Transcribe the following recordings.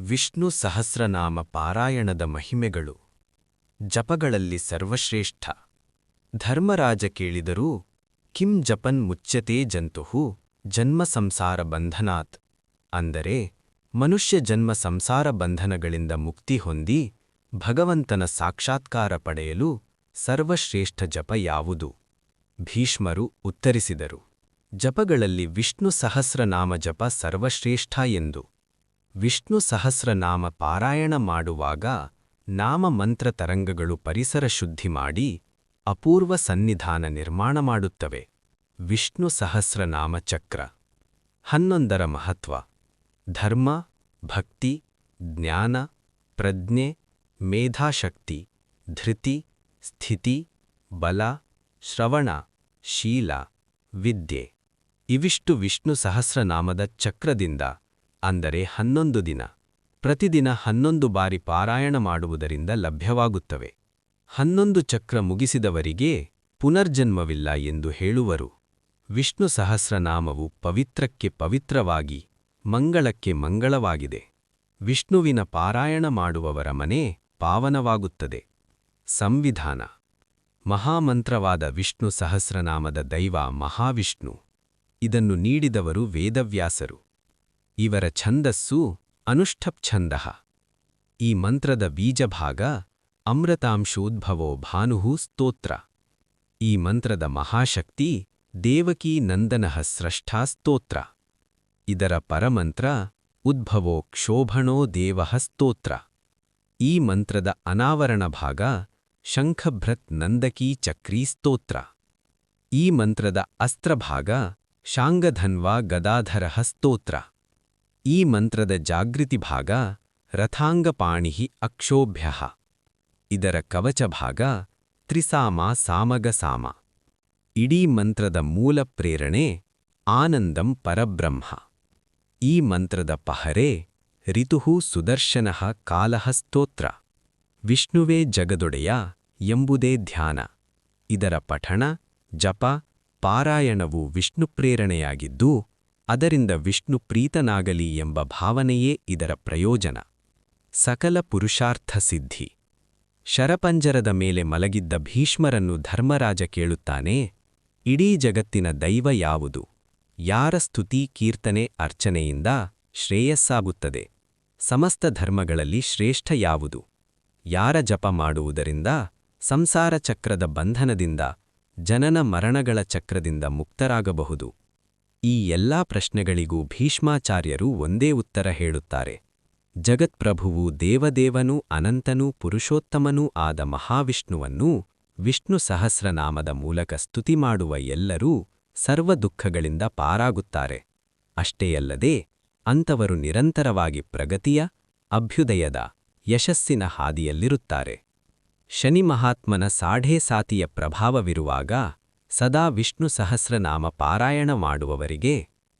ವಿಷ್ಣು ಸಹಸ್ರನಾಮ ಪಾರಾಯಣದ ಮಹಿಮೆಗಳು. ಜಪಗಳಲ್ಲಿ ಸರ್ವಶ್ರೇಷ್ಠ. ಧರ್ಮರಾಜ ಕೇಳಿದರೂ, ಕಿಂ ಜಪನ್ ಮುಚ್ಚತೆ ಜಂತುಹು, ಜನ್ಮ ಸಂಸಾರ ಬಂಧನಾತ್. ಅಂದರೆ, ಮನುಷ್ಯ ಜನ್ಮ ಸಂಸಾರ ಬಂಧನಗಳಿಂದ ಮುಕ್ತಿ ಹೊಂದಿ, ಭಗವಂತನ ಸಾಕ್ಷಾತ್ಕಾರ ಪಡೆಯಲು ಸರ್ವಶ್ರೇಷ್ಠ ಜಪ ಯಾವುದು? ಭೀಷ್ಮರು ಉತ್ತರಿಸಿದರು. ಜಪಗಳಲ್ಲಿ ವಿಷ್ಣು ಸಹಸ್ರನಾಮ ಜಪ ಸರ್ವಶ್ರೇಷ್ಠ ಎಂದು. ವಿಷ್ಣು ಸಹಸ್ರನಾಮ ಪಾರಾಯಣ ಮಾಡುವಾಗ ನಾಮ ಮಂತ್ರ ತರಂಗಗಳು ಪರಿಸರ ಶುದ್ಧಿ ಮಾಡಿ ಅಪೂರ್ವ ಸನ್ನಿಧಾನ ನಿರ್ಮಾಣ ಮಾಡುತ್ತವೆ. ವಿಷ್ಣು ಸಹಸ್ರನಾಮ ಚಕ್ರ. ಹನ್ನೊಂದರ ಮಹತ್ವ. ಧರ್ಮ, ಭಕ್ತಿ, ಜ್ಞಾನ, ಪ್ರಜ್ಞೆ, ಮೇಧಾಶಕ್ತಿ, ಧೃತಿ, ಸ್ಥಿತಿ, ಬಲ, ಶ್ರವಣ, ಶೀಲ, ವಿದ್ಯೆ. ಇವಿಷ್ಟು ವಿಷ್ಣು ಸಹಸ್ರನಾಮದ ಚಕ್ರದಿಂದ ಅಂದರೆ ಹನ್ನೊಂದು ದಿನ. ಪ್ರತಿದಿನ ಹನ್ನೊಂದು ಬಾರಿ ಪಾರಾಯಣ ಮಾಡುವುದರಿಂದ ಲಭ್ಯವಾಗುತ್ತವೆ. ಹನ್ನೊಂದು ಚಕ್ರ ಮುಗಿಸಿದವರಿಗೆ ಪುನರ್ಜನ್ಮವಿಲ್ಲ ಎಂದು ಹೇಳುವರು. ವಿಷ್ಣು ಸಹಸ್ರನಾಮವು ಪವಿತ್ರಕ್ಕೆ ಪವಿತ್ರವಾಗಿ, ಮಂಗಳಕ್ಕೆ ಮಂಗಳವಾಗಿದೆ. ವಿಷ್ಣುವಿನ ಪಾರಾಯಣ ಮಾಡುವವರ ಮನೆ ಪಾವನವಾಗುತ್ತದೆ. ಸಂವಿಧಾನ. ಮಹಾಮಂತ್ರವಾದ ವಿಷ್ಣು ಸಹಸ್ರನಾಮದ ದೈವ ಮಹಾವಿಷ್ಣು. ಇದನ್ನು ನೀಡಿದವರು ವೇದವ್ಯಾಸರು. ಇವರ ಛಂದಸ್ಸು ಅನುಷ್ಠಪ್ ಛಂದಃ ಈ ಮಂತ್ರದ ಬೀಜಭಾಗ ಅಮೃತಾಂಶೋದ್ಭವೋ ಭಾನುಹು ಸ್ತೋತ್ರ. ಈ ಮಂತ್ರದ ಮಹಾಶಕ್ತಿ ದೇವಕೀ ನಂದನಃ ಸ್ರಷ್ಟಾ ಸ್ತೋತ್ರ. ಇದರ ಪರಮಂತ್ರ ಉದ್ಭವೋ ಕ್ಷೋಭಣೋ ದೇವಃ ಸ್ತೋತ್ರ. ಈ ಮಂತ್ರದ ಅನಾವರಣ ಭಾಗ ಶಂಖಭೃತ್ ನಂದಕೀ ಚಕ್ರೀ ಸ್ತೋತ್ರ. ಈ ಮಂತ್ರದ ಅಸ್ತ್ರಭಾಗ ಶಾಂಗಧನ್ವಾ ಗದಾಧರಃ ಸ್ತೋತ್ರ. ಈ ಮಂತ್ರದ ಜಾಗೃತಿ ಭಾಗ ರಥಾಂಗಪಾಣಿ ಅಕ್ಷೋಭ್ಯ. ಇದರ ಕವಚ ಭಾಗ ತ್ರಿಸಾಮ ಸಾಮಗಸಾಮ ಇಡೀ ಮಂತ್ರದ ಮೂಲ ಪ್ರೇರಣೆ ಆನಂದಂ ಪರಬ್ರಹ್ಮ. ಈ ಮಂತ್ರದ ಪಹರೆ ಋತುಹು ಸುದರ್ಶನಃ ಕಾಲಃ ಸ್ತೋತ್ರ. ವಿಷ್ಣುವೇ ಜಗದೊಡೆಯ ಎಂಬುದೇ ಧ್ಯಾನ. ಇದರ ಪಠಣ ಜಪ ಪಾರಾಯಣವು ವಿಷ್ಣುಪ್ರೇರಣೆಯಾಗಿದ್ದು ಅದರಿಂದ ವಿಷ್ಣು ಪ್ರೀತನಾಗಲಿ ಎಂಬ ಭಾವನೆಯೇ ಇದರ ಪ್ರಯೋಜನ. ಸಕಲ ಪುರುಷಾರ್ಥ ಸಿದ್ಧಿ. ಶರಪಂಜರದ ಮೇಲೆ ಮಲಗಿದ್ದ ಭೀಷ್ಮರನ್ನು ಧರ್ಮರಾಜ ಕೇಳುತ್ತಾನೆ, ಇಡೀ ಜಗತ್ತಿನ ದೈವ ಯಾವುದು? ಯಾರ ಸ್ತುತಿ ಕೀರ್ತನೆ ಅರ್ಚನೆಯಿಂದ ಶ್ರೇಯಸ್ಸಾಗುತ್ತದೆ? ಸಮಸ್ತ ಧರ್ಮಗಳಲ್ಲಿ ಶ್ರೇಷ್ಠ ಯಾವುದು? ಯಾರ ಜಪ ಮಾಡುವುದರಿಂದ, ಸಂಸಾರ ಚಕ್ರದ ಬಂಧನದಿಂದ, ಜನನ ಮರಣಗಳ ಚಕ್ರದಿಂದ ಮುಕ್ತರಾಗಬಹುದು? ಈ ಎಲ್ಲಾ ಪ್ರಶ್ನೆಗಳಿಗೂ ಭೀಷ್ಮಾಚಾರ್ಯರು ಒಂದೇ ಉತ್ತರ ಹೇಳುತ್ತಾರೆ. ಜಗತ್ಪ್ರಭುವು ದೇವದೇವನೂ ಅನಂತನೂ ಪುರುಷೋತ್ತಮನೂ ಆದ ಮಹಾವಿಷ್ಣುವನ್ನೂ ವಿಷ್ಣು ಸಹಸ್ರನಾಮದ ಮೂಲಕ ಸ್ತುತಿ ಮಾಡುವ ಎಲ್ಲರೂ ಸರ್ವ ದುಃಖಗಳಿಂದ ಪಾರಾಗುತ್ತಾರೆ. ಅಷ್ಟೇಯಲ್ಲದೆ ಅಂತವರು ನಿರಂತರವಾಗಿ ಪ್ರಗತಿಯ, ಅಭ್ಯುದಯದ, ಯಶಸ್ಸಿನ ಹಾದಿಯಲ್ಲಿರುತ್ತಾರೆ. ಶನಿ ಮಹಾತ್ಮನ ಸಾಢೇ ಸಾತಿಯ ಪ್ರಭಾವವಿರುವಾಗ ಸದಾ ವಿಷ್ಣು ಸಹಸ್ರನಾಮ ಪಾರಾಯಣ ಮಾಡುವವರಿಗೆ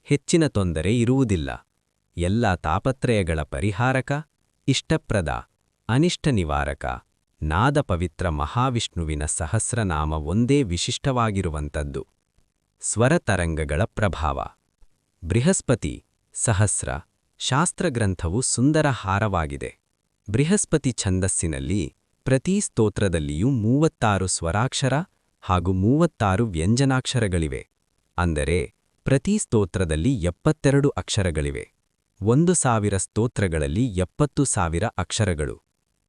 ಹೆಚ್ಚಿನ ತೊಂದರೆ ಇರುವುದಿಲ್ಲ. ಎಲ್ಲ ತಾಪತ್ರಯಗಳ ಪರಿಹಾರಕ, ಇಷ್ಟಪ್ರದ, ಅನಿಷ್ಟ ನಿವಾರಕ, ನಾದ ಪವಿತ್ರ ಮಹಾವಿಷ್ಣುವಿನ ಸಹಸ್ರನಾಮ ಒಂದೇ ವಿಶಿಷ್ಟವಾಗಿರುವಂಥದ್ದು. ಸ್ವರತರಂಗಗಳ ಪ್ರಭಾವ. ಬೃಹಸ್ಪತಿ, ಸಹಸ್ರ, ಶಾಸ್ತ್ರಗ್ರಂಥವು ಸುಂದರ ಹಾರವಾಗಿದೆ. ಬೃಹಸ್ಪತಿ ಛಂದಸ್ಸಿನಲ್ಲಿ ಪ್ರತಿ ಸ್ತೋತ್ರದಲ್ಲಿಯೂ ಮೂವತ್ತಾರು ಸ್ವರಾಕ್ಷರ ಹಾಗೂ ಮೂವತ್ತಾರು ವ್ಯಂಜನಾಕ್ಷರಗಳಿವೆ. ಅಂದರೆ, ಪ್ರತಿ ಸ್ತೋತ್ರದಲ್ಲಿ ಎಪ್ಪತ್ತೆರಡು ಅಕ್ಷರಗಳಿವೆ. ಒಂದು ಸಾವಿರ ಸ್ತೋತ್ರಗಳಲ್ಲಿ ಎಪ್ಪತ್ತು ಸಾವಿರ ಅಕ್ಷರಗಳು.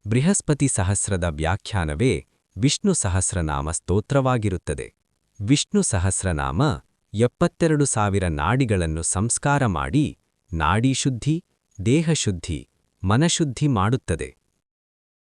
ಬೃಹಸ್ಪತಿ ಸಹಸ್ರದ ವ್ಯಾಖ್ಯಾನವೇ ವಿಷ್ಣು ಸಹಸ್ರನಾಮ ಸ್ತೋತ್ರವಾಗಿರುತ್ತದೆ. ವಿಷ್ಣು ಸಹಸ್ರನಾಮ ಎಪ್ಪತ್ತೆರಡು ಸಾವಿರ ನಾಡಿಗಳನ್ನು ಸಂಸ್ಕಾರ ಮಾಡಿ ನಾಡೀಶುದ್ಧಿ ದೇಹಶುದ್ಧಿ ಮನಶುದ್ಧಿ ಮಾಡುತ್ತದೆ.